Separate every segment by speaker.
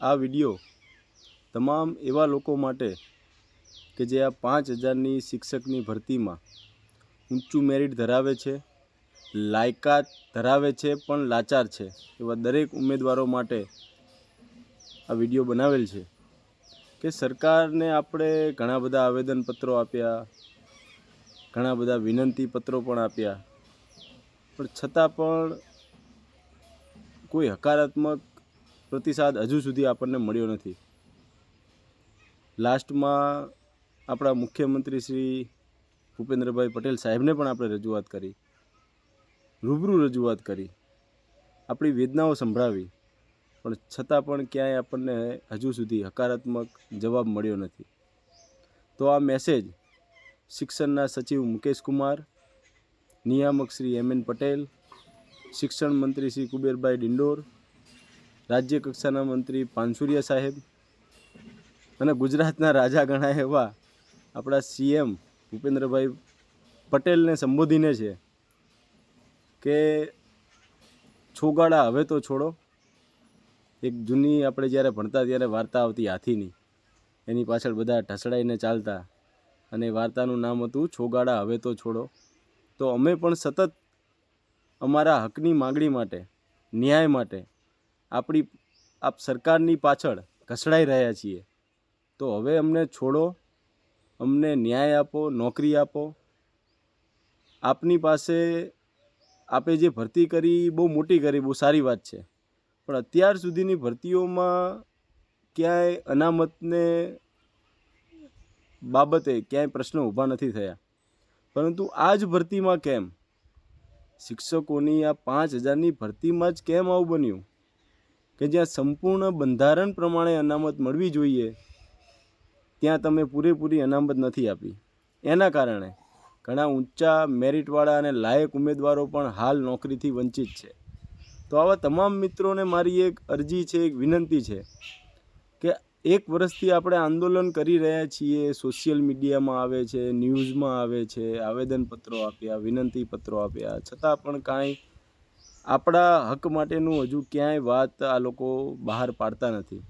Speaker 1: આ વીડિયો તમામ એવા લોકો માટે કે જે આ પાંચ હજારની શિક્ષકની ભરતીમાં ઊંચું મેરિટ ધરાવે છે, લાયકાત ધરાવે છે, પણ લાચાર છે એવા દરેક ઉમેદવારો માટે આ વીડિયો બનાવેલ છે કે સરકારને આપણે ઘણા બધા આવેદનપત્રો આપ્યા, ઘણા બધા વિનંતી પત્રો પણ આપ્યા, પણ છતાં પણ કોઈ હકારાત્મક પ્રતિસાદ હજુ સુધી આપણને મળ્યો નથી. લાસ્ટમાં આપણા મુખ્યમંત્રી શ્રી ભૂપેન્દ્રભાઈ પટેલ સાહેબને પણ આપણે રજૂઆત કરી. રૂબરૂ રજૂઆત કરી. આપણી વેદનાઓ સંભળાવી. પણ છતાં પણ ક્યાંય આપણને હજુ સુધી હકારાત્મક જવાબ મળ્યો નથી. તો આ મેસેજ શિક્ષણના સચિવ મુકેશ કુમાર, નિયામક શ્રી એમ એન પટેલ, શિક્ષણ મંત્રી શ્રી કુબેરભાઈ ડિંડોર રાજ્ય કક્ષાના મંત્રી પાનસુરિયા સાહેબ અને ગુજરાતના રાજા ગણાય એવા આપણા સીએમ ભૂપેન્દ્રભાઈ પટેલને સંબોધીને છે કે છોગાડા હવે તો છોડો. એક જૂની આપણે જ્યારે ભણતા ત્યારે વાર્તા આવતી હાથીની એની પાછળ બધા ઢસડાઈને ચાલતા અને વાર્તાનું નામ હતું છોગાડા હવે તો છોડો. તો અમે પણ સતત અમારા હકની માગણી માટે, ન્યાય માટે આપણી, આપ સરકારની પાછળ ઘસડાઈ રહ્યા છીએ. તો હવે અમને છોડો, અમને ન્યાય આપો, નોકરી આપો. આપની પાસે, આપે જે ભરતી કરી, બહુ મોટી કરી, બહુ સારી વાત છે. પણ અત્યાર સુધીની ભરતીઓમાં ક્યાંય અનામતને બાબતે ક્યાંય પ્રશ્નો ઊભા નથી થયા. પરંતુ આ જ ભરતીમાં કેમ? શિક્ષકોની આ પાંચ હજારની ભરતીમાં જ કેમ આવું બન્યું? કે જ્યાં સંપૂર્ણ બંધારણ પ્રમાણે અનામત મળવી જોઈએ, ત્યાં તમે પૂરેપૂરી અનામત નથી આપી. એના કારણે ઘણા ઊંચા મેરિટવાળા અને લાયક ઉમેદવારો પણ હાલ નોકરીથી વંચિત છે. તો આવા તમામ મિત્રોને મારી એક અરજી છે, એક વિનંતી છે કે એક વર્ષથી આપણે આંદોલન કરી રહ્યા છીએ, સોશિયલ મીડિયામાં આવે છે, ન્યૂઝમાં આવે છે, આવેદનપત્રો આપ્યા વિનંતી પત્રો આપ્યા, છતાં પણ કાંઈ આપણા હક માટેનું હજુ ક્યાંય વાત આ લોકો બહાર પાડતા નથી.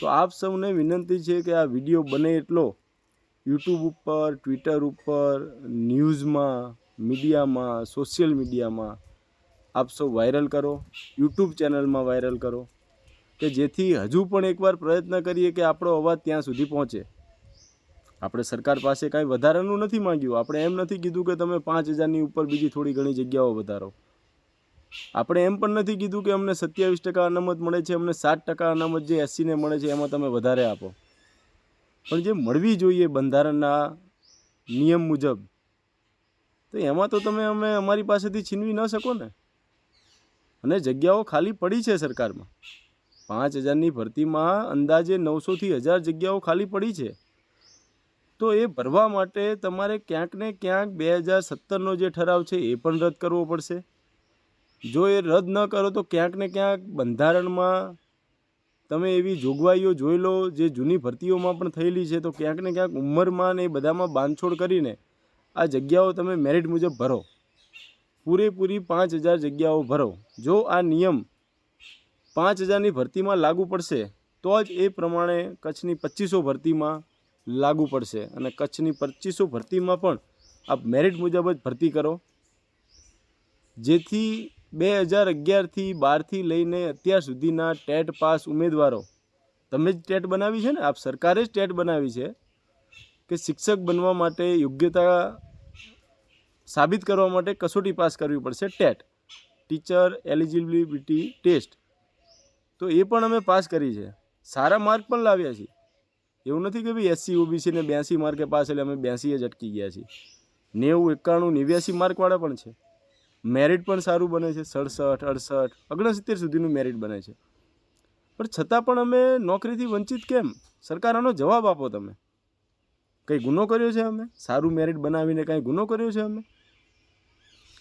Speaker 1: તો આપ સૌને વિનંતી છે કે આ વીડિયો બને એટલો યુટ્યુબ ઉપર, ટ્વિટર ઉપર, ન્યૂઝમાં, મીડિયામાં, સોશિયલ મીડિયામાં આપ સૌ વાયરલ કરો, યુટ્યુબ ચેનલમાં વાયરલ કરો, કે જેથી હજુ પણ એકવાર પ્રયત્ન કરીએ કે આપણો અવાજ ત્યાં સુધી પહોંચે. આપણે સરકાર પાસે કાંઈ વધારાનું નથી માંગ્યું. આપણે એમ નથી કીધું કે તમે પાંચ હજારની ઉપર બીજી થોડી ઘણી જગ્યાઓ વધારો. આપણે એમ પણ નથી કીધું કે અમને સત્યાવીસ ટકા અનામત મળે છે, અમને સાત ટકા અનામત જે એસસીને મળે છે, એમાં તમે વધારે આપો. પણ જે મળવી જોઈએ બંધારણના નિયમ મુજબ, તો એમાં તો તમે અમે અમારી પાસેથી છીનવી ન શકો ને. અને જગ્યાઓ ખાલી પડી છે સરકારમાં. પાંચ હજારની ભરતીમાં અંદાજે નવસોથી હજાર જગ્યાઓ ખાલી પડી છે. તો એ ભરવા માટે તમારે ક્યાંક ને ક્યાંક બે હજાર સત્તરનો જે ઠરાવ છે એ પણ રદ કરવો પડશે. જો એ રદ ન કરો તો ક્યાંક ને ક્યાંક બંધારણમાં તમે એવી જોગવાઈઓ જોઈ લો, જે જૂની ભરતીઓમાં પણ થયેલી છે, તો ક્યાંક ને ક્યાંક ઉંમરમાં ને એ બધામાં બાંધછોડ કરીને આ જગ્યાઓ તમે મેરિટ મુજબ ભરો. પૂરેપૂરી પાંચ હજાર જગ્યાઓ ભરો. જો આ નિયમ પાંચ હજારની ભરતીમાં લાગુ પડશે, તો જ એ પ્રમાણે કચ્છની પચીસો ભરતીમાં લાગુ પડશે અને કચ્છની પચીસો ભરતીમાં પણ આપ મેરિટ મુજબ જ ભરતી કરો. જેથી બે હજાર અગિયારથી બારથી લઈને અત્યાર સુધીના ટેટ પાસ ઉમેદવારો. તમે જ ટેટ બનાવી છે ને? આપ સરકારે જ ટેટ બનાવી છે કે શિક્ષક બનવા માટે યોગ્યતા સાબિત કરવા માટે કસોટી પાસ કરવી પડશે ટેટ. Teacher eligibility test. તો એ પણ અમે પાસ કરી છે. સારા માર્ક પણ લાવ્યા છીએ એવું નથી કે ભાઈ એસસી, ઓબીસી ને બ્યાસી માર્કે પાસ એટલે અમે બ્યાસી જ અટકી ગયા છીએ. નેવું, એકાણું, નેવ્યાસી માર્કવાળા પણ છે. મેરિટ પણ સારું બને છે, સડસઠ, અડસઠ, ઓગણસિત્તેર સુધીનું મેરિટ બને છે. પણ છતાં પણ અમે નોકરીથી વંચિત કેમ? સરકાર આનો જવાબ આપો તમે. કંઈ ગુનો કર્યો છે અમે? સારું મેરિટ બનાવીને કાંઈ ગુનો કર્યો છે અમે?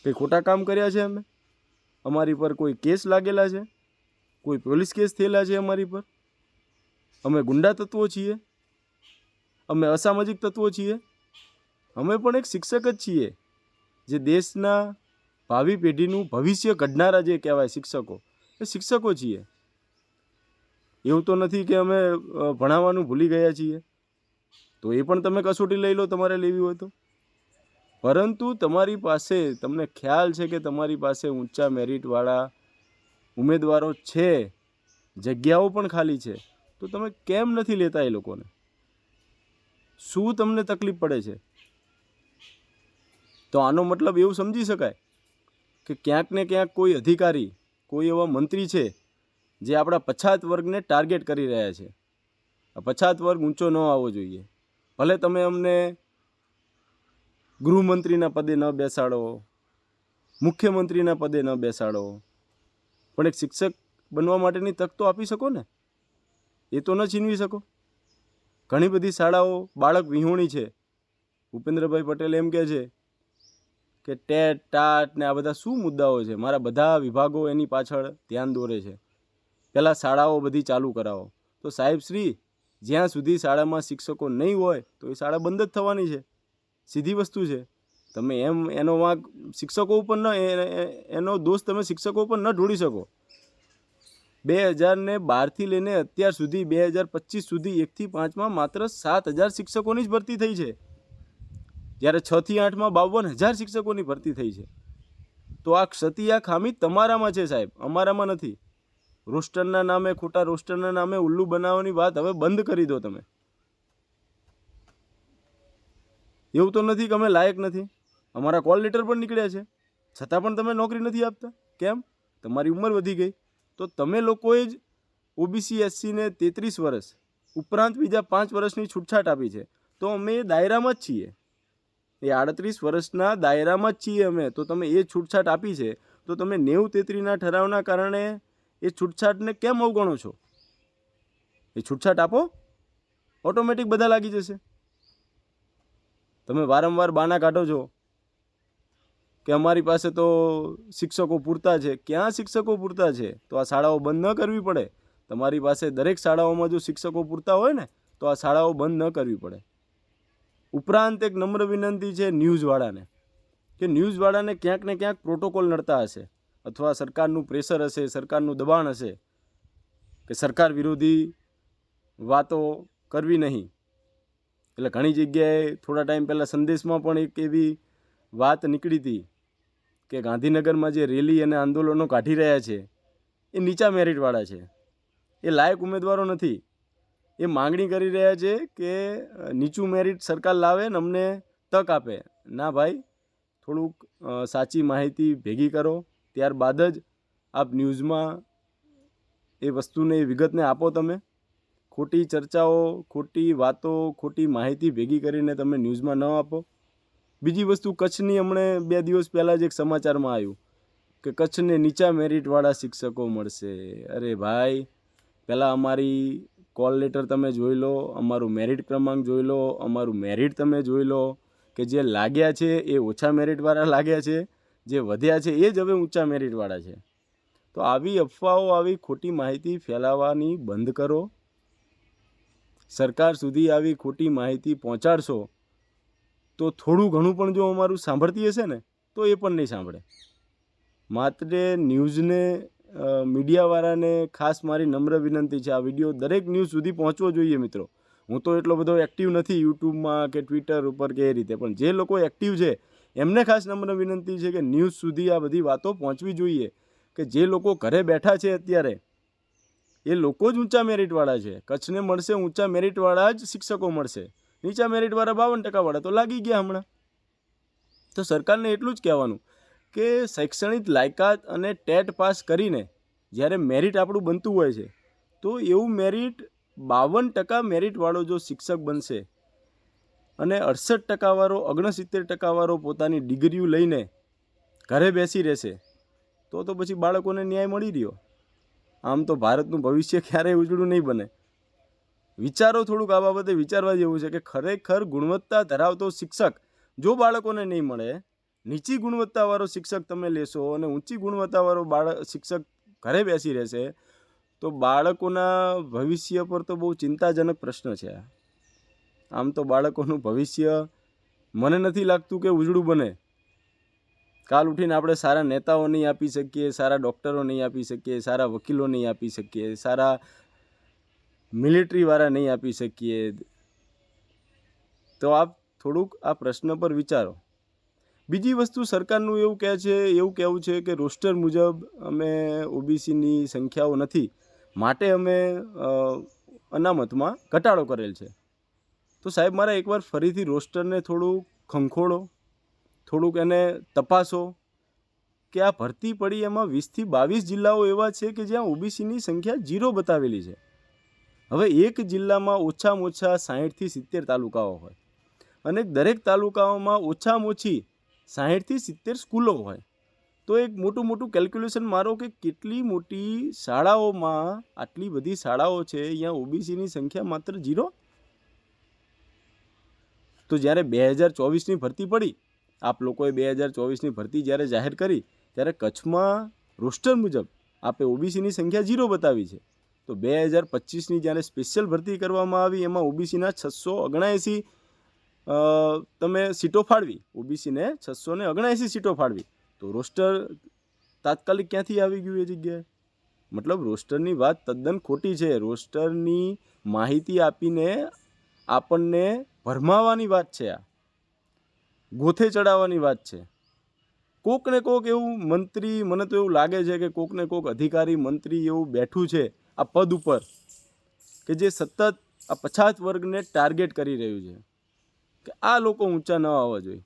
Speaker 1: કંઈ ખોટા કામ કર્યા છે અમે? અમારી પર કોઈ કેસ લાગેલા છે? કોઈ પોલીસ કેસ થયેલા છે અમારી પર? અમે ગુંડા તત્વો છીએ? અમે અસામાજિક તત્વો છીએ? અમે પણ એક શિક્ષક જ છીએ, જે દેશના ભાવિ પેઢીનું ભવિષ્ય ઘડનારા જે કહેવાય શિક્ષકો, એ શિક્ષકો છીએ. એવું તો નથી કે અમે ભણાવવાનું ભૂલી ગયા છીએ. તો એ પણ તમે કસોટી લઈ લો તમારે લેવી હોય તો. પરંતુ તમારી પાસે, તમને ખ્યાલ છે કે તમારી પાસે ઊંચા મેરિટવાળા ઉમેદવારો છે, જગ્યાઓ પણ ખાલી છે, તો તમે કેમ નથી લેતા એ લોકોને? શું તમને તકલીફ પડે છે? તો આનો મતલબ એવું સમજી શકાય કે ક્યાંક ને ક્યાંક કોઈ અધિકારી, કોઈ એવા મંત્રી છે, જે આપણા પછાત વર્ગને ટાર્ગેટ કરી રહ્યા છે. આ પછાત વર્ગ ઊંચો ન આવવો જોઈએ. ભલે તમે અમને ગૃહમંત્રીના પદે ન બેસાડો, મુખ્યમંત્રીના પદે ન બેસાડો, પણ એક શિક્ષક બનવા માટેની તક તો આપી શકો ને? એ તો ન છીનવી શકો. ઘણી બધી શાળાઓ બાળક વિહોણી છે. ભૂપેન્દ્રભાઈ પટેલ એમ કહે છે કે ટેટ, ટાટ ને આ બધા શું મુદ્દાઓ છે? મારા બધા વિભાગો એની પાછળ ધ્યાન દોરે છે. પહેલાં શાળાઓ બધી ચાલુ કરાવો. તો સાહેબ શ્રી, જ્યાં સુધી શાળામાં શિક્ષકો નહીં હોય, તો એ શાળા બંધ જ થવાની છે. સીધી વસ્તુ છે. તમે એમ, એનો વાંક શિક્ષકો ઉપર ન એનો દોષ તમે શિક્ષકો ઉપર ન ઢોળી શકો. બે હજારને બારથી લઈને અત્યાર સુધી, બે હજાર પચીસ સુધી એકથી પાંચમાં માત્ર સાત હજાર શિક્ષકોની જ ભરતી થઈ છે. જ્યારે છથી આઠમાં બાવન હજાર શિક્ષકોની ભરતી થઈ છે. તો આ ક્ષતિ આ ખામી તમારામાં છે સાહેબ, અમારામાં નથી. રોસ્ટરના નામે, ખોટા રોસ્ટરના નામે ઉલ્લુ બનાવવાની વાત હવે બંધ કરી દો તમે. એવું તો નથી કે અમે લાયક નથી. અમારા કોલ લેટર પણ નીકળ્યા છે. છતાં પણ તમે નોકરી નથી આપતા. કેમ? તમારી ઉંમર વધી ગઈ. તો તમે લોકોએ જ ઓબીસી એસસીને તેત્રીસ વર્ષ ઉપરાંત બીજા પાંચ વર્ષની છૂટછાટ આપી છે. તો અમે એ દાયરામાં જ છીએ. એ આડત્રીસ વર્ષના દાયરામાં જ છીએ અમે. તો તમે એ છૂટછાટ આપી છે. તો તમે નેવું તેત્રીના ઠરાવના કારણે એ છૂટછાટને કેમ અવગણો છો? એ છૂટછાટ આપો. ઓટોમેટિક બધા લાગી જશે. તમે વારંવાર બાના કાઢો છો કે અમારી પાસે તો શિક્ષકો પૂરતા છે. ક્યાં શિક્ષકો પૂરતા છે? તો આ શાળાઓ બંધ ન કરવી પડે. તમારી પાસે દરેક શાળાઓમાં જો શિક્ષકો પૂરતા હોય ને, તો આ શાળાઓ બંધ ન કરવી પડે. ઉપરાંત એક નમ્ર વિનંતી છે ન્યૂઝવાળાને કે ન્યૂઝવાળાને ક્યાંક ને ક્યાંક પ્રોટોકોલ નડતા હશે અથવા સરકારનું પ્રેશર હશે, સરકારનું દબાણ હશે કે સરકાર વિરોધી વાતો કરવી નહીં. એટલે ઘણી જગ્યાએ થોડા ટાઈમ પહેલાં સંદેશમાં પણ એક એવી વાત નીકળી હતી કે ગાંધીનગરમાં જે રેલી અને આંદોલનો કાઢી રહ્યા છે એ નીચા મેરિટવાળા છે. એ લાયક ઉમેદવારો નથી. એ માગણી કરી રહ્યા છે કે નીચું મેરિટ સરકાર લાવે ને અમને તક આપે. ના ભાઈ, થોડુંક સાચી માહિતી ભેગી કરો. ત્યારબાદ જ આપ ન્યૂઝમાં એ વસ્તુને, એ વિગતને આપો તમે. ખોટી ચર્ચાઓ, ખોટી વાતો, ખોટી માહિતી ભેગી કરીને તમે ન્યૂઝમાં ન આપો. બીજી વસ્તુ, કચ્છની હમણે બે દિવસ પહેલાં જ એક સમાચારમાં આવ્યું કે કચ્છને નીચા મેરિટવાળા શિક્ષકો મળશે. અરે ભાઈ, પહેલાં અમારી કોલ લેટર તમે જોઈ લો, અમારું મેરિટ ક્રમાંક જોઈ લો, અમારું મેરિટ તમે જોઈ લો, કે જે લાગ્યા છે એ ઓછા મેરિટવાળા લાગ્યા છે, જે વધ્યા છે એ જ હવે ઊંચા મેરિટવાળા છે. તો આવી અફવાઓ, આવી ખોટી માહિતી ફેલાવવાની બંધ કરો. સરકાર સુધી આવી ખોટી માહિતી પહોંચાડશો, તો થોડું ઘણું પણ જો અમારું સાંભળતી હશે ને, તો એ પણ નહીં સાંભળે. માત્ર ન્યૂઝને મીડિયાવાળાને ખાસ મારી નમ્ર વિનંતી છે આ વીડિયો દરેક ન્યૂઝ સુધી પહોંચવો જોઈએ મિત્રો. હું તો એટલો બધો એક્ટિવ નથી યુટ્યુબમાં કે ટ્વિટર ઉપર કે એ રીતે, પણ જે લોકો એક્ટિવ છે, એમને ખાસ નમ્ર વિનંતી છે કે ન્યૂઝ સુધી આ બધી વાતો પહોંચવી જોઈએ. કે જે લોકો ઘરે બેઠા છે અત્યારે, એ લોકો જ ઊંચા મેરિટવાળા છે. કચ્છને મળશે ઊંચા મેરિટવાળા જ શિક્ષકો મળશે. નીચા મેરિટવાળા બાવન ટકાવાળા તો લાગી ગયા હમણાં. તો સરકારને એટલું જ કહેવાનું. કે શૈક્ષણિક લાયકાત અને ટેટ પાસ કરીને જ્યારે મેરિટ આપણું બનતું હોય છે, તો એવું મેરિટ બાવન ટકા મેરિટવાળો જો શિક્ષક બનશે અને અડસઠ ટકાવાળો, ઓગણસિત્તેર ટકાવાળો પોતાની ડિગ્રીઓ લઈને ઘરે બેસી રહેશે, તો તો પછી બાળકોને ન્યાય મળી રહ્યો. આમ તો ભારતનું ભવિષ્ય ક્યારેય ઉજળું નહીં બને. વિચારો થોડુંક આ બાબતે વિચારવા જેવું છે કે ખરેખર ગુણવત્તા ધરાવતો શિક્ષક જો બાળકોને નહીં મળે નીચી ગુણવત્તાવાળો શિક્ષક તમે લેશો અને ઊંચી ગુણવત્તાવાળો બાળક શિક્ષક ઘરે બેસી રહેશે, તો બાળકોના ભવિષ્ય પર તો બહુ ચિંતાજનક પ્રશ્ન છે. આમ તો બાળકોનું ભવિષ્ય મને નથી લાગતું કે ઉજળું બને. કાલ ઉઠીને આપણે સારા નેતાઓ નહીં આપી શકીએ, સારા ડૉક્ટરો નહીં આપી શકીએ, સારા વકીલો નહીં આપી શકીએ, સારા મિલિટરીવાળા નહીં આપી શકીએ. તો આપ થોડુંક આ પ્રશ્ન પર વિચારો. બીજી વસ્તુ સરકારનું એવું કહે છે, એવું કહેવું છે કે રોસ્ટર મુજબ અમે ઓબીસીની સંખ્યાઓ નથી, માટે અમે અનામતમાં ઘટાડો કરેલ છે. તો સાહેબ, મારે એકવાર ફરીથી રોસ્ટરને થોડું ખંખોળો થોડુંક એને તપાસો કે આ ભરતી પડી એમાં વીસથી બાવીસ જિલ્લાઓ એવા છે કે જ્યાં ઓબીસીની સંખ્યા જીરો બતાવેલી છે. હવે એક જિલ્લામાં ઓછામાં ઓછા સાહીઠથી સિત્તેર તાલુકાઓ હોય અને દરેક તાલુકાઓમાં ઓછામાં ઓછી સાહીઠથી સિત્તેર સ્કૂલો હોય. તો એક મોટું મોટું કેલ્ક્યુલેશન મારો કે કેટલી મોટી શાળાઓમાં આટલી બધી શાળાઓ છે, અહીંયા ઓબીસીની સંખ્યા માત્ર જીરો તો જ્યારે બે હજાર ચોવીસની ભરતી પડી, આપ લોકોએ બે હજાર ચોવીસની ભરતી જ્યારે જાહેર કરી, ત્યારે કચ્છમાં રોસ્ટર મુજબ આપે ઓબીસીની સંખ્યા જીરો બતાવી છે. તો બે હજાર પચીસની જ્યારે સ્પેશિયલ ભરતી કરવામાં આવી, એમાં ઓબીસીના છસો ઓગણએંસી તમે સીટો ફાળવી, ઓબીસીને છસો ને ઓગણએંસી સીટો ફાળવી, તો રોસ્ટર તાત્કાલિક ક્યાંથી આવી ગયું એ જગ્યાએ? મતલબ રોસ્ટરની વાત તદ્દન ખોટી છે. રોસ્ટરની માહિતી આપીને આપણને ભરમાવાની વાત છે આ. ગોથે ચડાવવાની વાત છે. કોકને કોક એવું મંત્રી, મને તો એવું લાગે છે કે કોકને કોક અધિકારી, મંત્રી એવું બેઠું છે આ પદ ઉપર, કે જે સતત આ પછાત વર્ગને ટાર્ગેટ કરી રહ્યું છે. કે આ લોકો ઊંચા ન આવવા જોઈએ.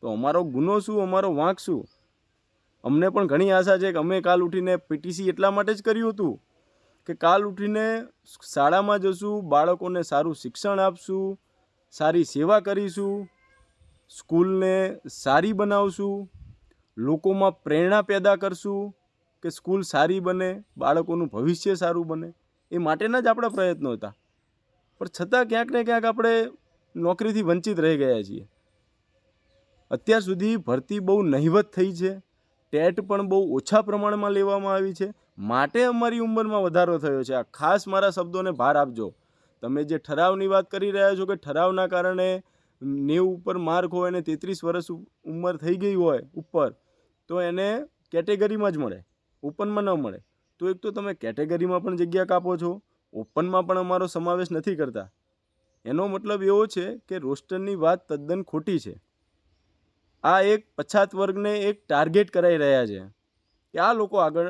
Speaker 1: તો અમારો ગુનો શું? અમારો વાંક શું? અમને પણ ઘણી આશા છે કે અમે કાલ ઉઠીને પીટીસી એટલા માટે જ કર્યું હતું કે કાલ ઉઠીને શાળામાં જશું, બાળકોને સારું શિક્ષણ આપશું, સારી સેવા કરીશું, સ્કૂલને સારી બનાવશું, લોકોમાં પ્રેરણા પેદા કરશું કે સ્કૂલ સારી બને, બાળકોનું ભવિષ્ય સારું બને. એ માટેના જ આપણા પ્રયત્નો હતા. પણ છતાં ક્યાંક ને ક્યાંક આપણે નોકરીથી વંચિત રહી ગયા છીએ. અત્યાર સુધી ભરતી બહુ નહિવત થઈ છે. ટેટ પણ બહુ ઓછા પ્રમાણમાં લેવામાં આવી છે. માટે અમારી ઉંમરમાં વધારો થયો છે. આ ખાસ મારા શબ્દોને ભાર આપજો. તમે જે ઠરાવની વાત કરી રહ્યા છો કે ઠરાવના કારણે નેવું ઉપર માર્ક હોય અને તેત્રીસ વર્ષ ઉંમર થઈ ગઈ હોય ઉપર, તો એને કેટેગરીમાં જ મળે. ઓપનમાં ન મળે. તો એક તો તમે કેટેગરીમાં પણ જગ્યા કાપો છો. ઓપનમાં પણ અમારો સમાવેશ નથી કરતા. એનો મતલબ એવો છે કે રોસ્ટરની વાત તદ્દન ખોટી છે. આ એક પછાત વર્ગને એક ટાર્ગેટ કરાઈ રહ્યા છે કે આ લોકો આગળ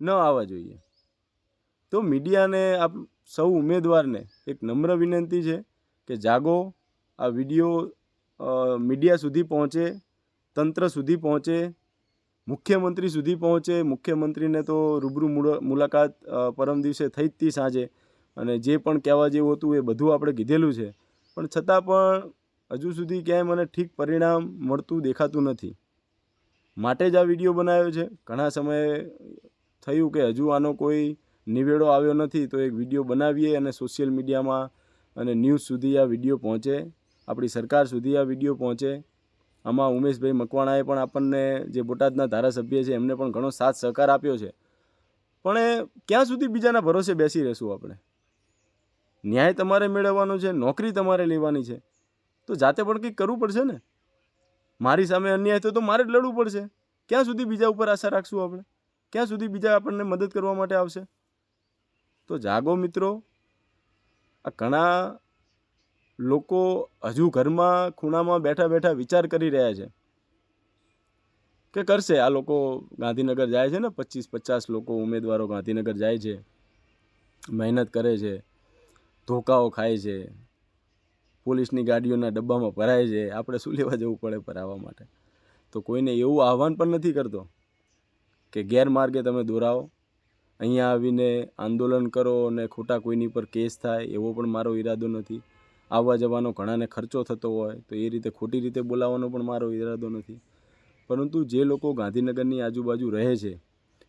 Speaker 1: ન આવવા જોઈએ. તો મીડિયાને આપ સૌ ઉમેદવારને એક નમ્ર વિનંતી છે કે જાગો, આ વીડિયો મીડિયા સુધી પહોંચે, તંત્ર સુધી પહોંચે, મુખ્યમંત્રી સુધી પહોંચે, મુખ્યમંત્રીને તો રૂબરૂ મુલાકાત પરમ દિવસે થઈ જ હતી સાંજે. અને જે પણ કહેવા જેવું હતું એ બધું આપણે કીધેલું છે. પણ છતાં પણ હજુ સુધી ક્યાંય મને ઠીક પરિણામ મળતું દેખાતું નથી. માટે જ આ વીડિયો બનાવ્યો છે. ઘણા સમયે થયું કે હજુ આનો કોઈ નિવેડો આવ્યો નથી, તો એક વીડિયો બનાવીએ અને સોશિયલ મીડિયામાં અને ન્યૂઝ સુધી આ વીડિયો પહોંચે. આપણી સરકાર સુધી આ વીડિયો પહોંચે. આમાં ઉમેશભાઈ મકવાણાએ પણ આપણને જે બોટાદના ધારાસભ્ય છે એમને પણ ઘણો સાથ સહકાર આપ્યો છે. પણ એ ક્યાં સુધી બીજાના ભરોસે બેસી રહેશું આપણે? ન્યાય તમારે મેળવવાનો છે, નોકરી તમારે લેવાની છે. તો જાતે પણ કંઈક કરવું પડશે ને? મારી સામે અન્યાય થયો તો મારે જ લડવું પડશે. ક્યાં સુધી બીજા ઉપર આશા રાખશું આપણે? ક્યાં સુધી બીજા આપણને મદદ કરવા માટે આવશે? તો જાગો મિત્રો. આ ઘણા લોકો હજુ ઘરમાં ખૂણામાં બેઠા બેઠા વિચાર કરી રહ્યા છે. કે કરશે? આ લોકો ગાંધીનગર જાય છે ને? પચીસ પચાસ લોકો ઉમેદવારો ગાંધીનગર જાય છે. મહેનત કરે છે. ધોકાઓ ખાય છે. પોલીસની ગાડીઓના ડબ્બામાં ભરાય છે. આપણે શું લેવા જવું પડે ભરાવા માટે? તો કોઈને એવું આહવાન પણ નથી કરતો કે ગેરમાર્ગે તમે દોરાવો. અહીંયા આવીને આંદોલન કરો અને ખોટા કોઈની પર કેસ થાય એવો પણ મારો ઈરાદો નથી. આવવા જવાનો ઘણાને ખર્ચો થતો હોય તો એ રીતે ખોટી રીતે બોલાવવાનો પણ મારો ઈરાદો નથી. પરંતુ જે લોકો ગાંધીનગરની આજુબાજુ રહે છે,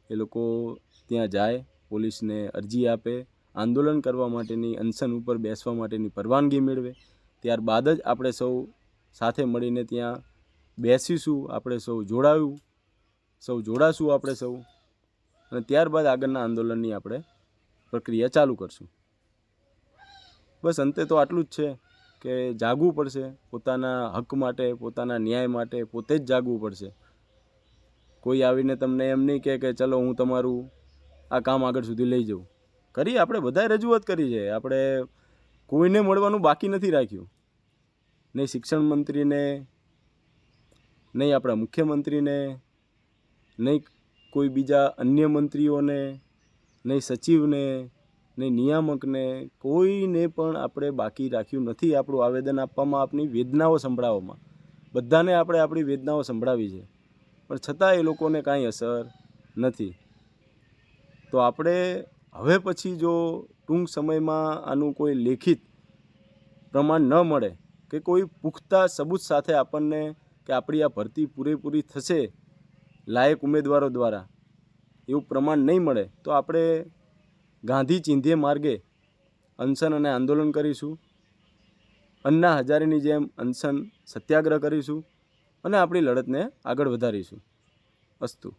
Speaker 1: એ લોકો ત્યાં જાય, પોલીસને અરજી આપે આંદોલન કરવા માટેની, અનશન ઉપર બેસવા માટેની પરવાનગી મેળવે. ત્યારબાદ જ આપણે સૌ સાથે મળીને ત્યાં બેસીશું, આપણે સૌ જોડાયું, સૌ જોડાશું આપણે સૌ. અને ત્યારબાદ આગળના આંદોલનની આપણે પ્રક્રિયા ચાલુ કરશું. બસ અંતે તો આટલું જ છે કે જાગવું પડશે, પોતાના હક માટે, પોતાના ન્યાય માટે પોતે જ જાગવું પડશે. કોઈ આવીને તમને એમ નહીં કહે કે ચલો હું તમારું આ કામ આગળ સુધી લઈ જાઉં. કરી આપણે બધાએ રજૂઆત કરી છે. આપણે કોઈને મળવાનું બાકી નથી રાખ્યું. નહીં શિક્ષણ મંત્રીને, નહીં આપણા મુખ્યમંત્રીને, નહીં કોઈ બીજા અન્ય મંત્રીઓને, નહીં સચિવને, નહીં નિયામકને, કોઈને પણ આપણે બાકી રાખ્યું નથી આપણું આવેદન આપવામાં આપણી વેદનાઓ સંભળાવવામાં. બધાને આપણે આપણી વેદનાઓ સંભળાવી છે. પણ છતાં એ લોકોને કાંઈ અસર નથી. તો આપણે હવે પછી જો ટૂંક સમયમાં આનું કોઈ લેખિત પ્રમાણ ન મળે કે કોઈ પુખ્તા સબૂત સાથે આપણને કે આપણી આ ભરતી પૂરેપૂરી થશે લાયક ઉમેદવારો દ્વારા એવું પ્રમાણ નહીં મળે, તો આપણે ગાંધી ચિંધ્ય માર્ગે અનશન અને આંદોલન કરીશું. અન્ના હજારેની જેમ અનશન સત્યાગ્રહ કરીશું અને આપણી લડતને આગળ વધારીશું. અસ્તુ.